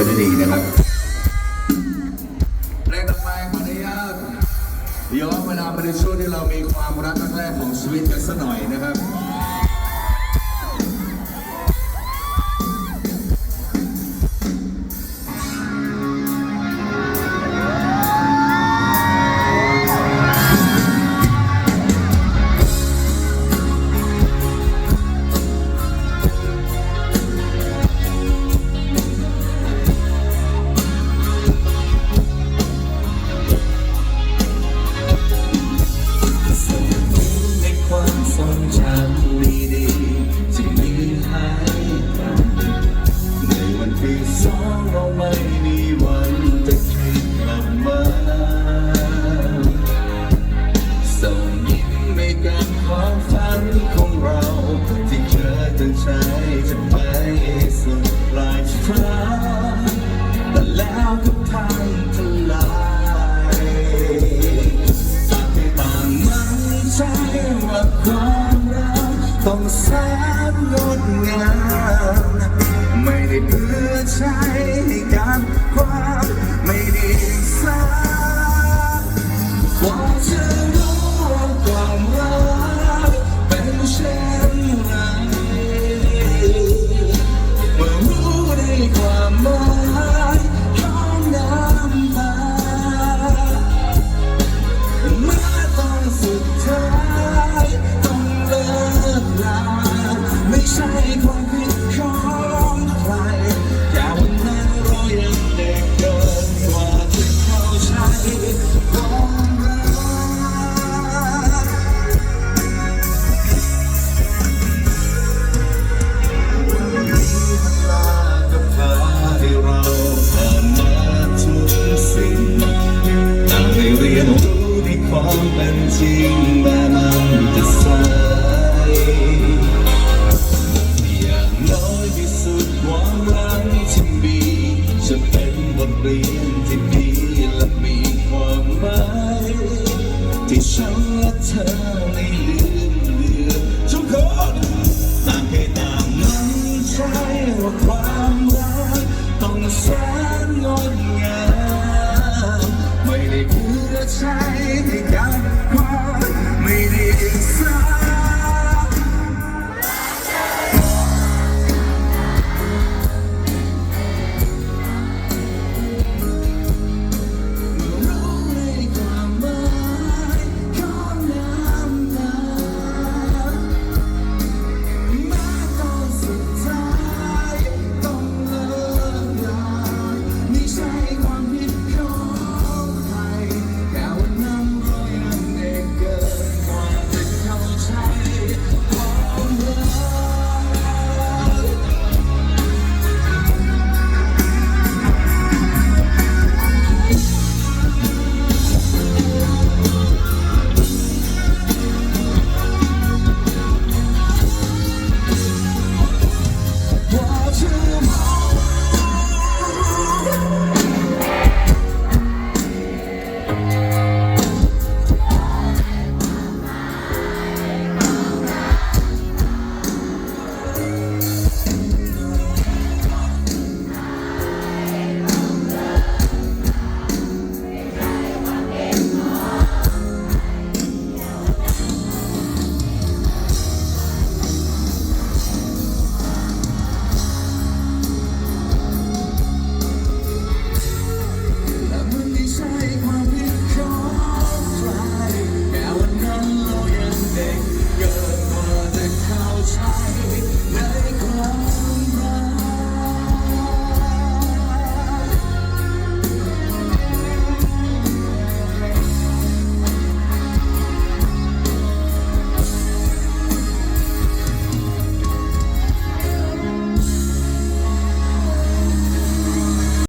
จะไม่ดีนะครับแรงต่อไปขออนุญาตย้อนเวลาไปในช่วงที่เรามีความรักครั้งแรกของชีวิตกันสักหน่อยนะครับ ว่าความรักต้องแสนงดงาม ไม่ได้เพื่อใช้ให้การความไม่ดีสักว่าจะ อย่าน้อยที่สุดความรักที่มีจะเป็นบทเรียนที่ดีและมีความหมายที่ฉันและเธอได้ลืมเลือนทุกคนต่างไปตางน้นใช่ว่าความรักต้องแสนงดงามไม่ได้พื่อใช้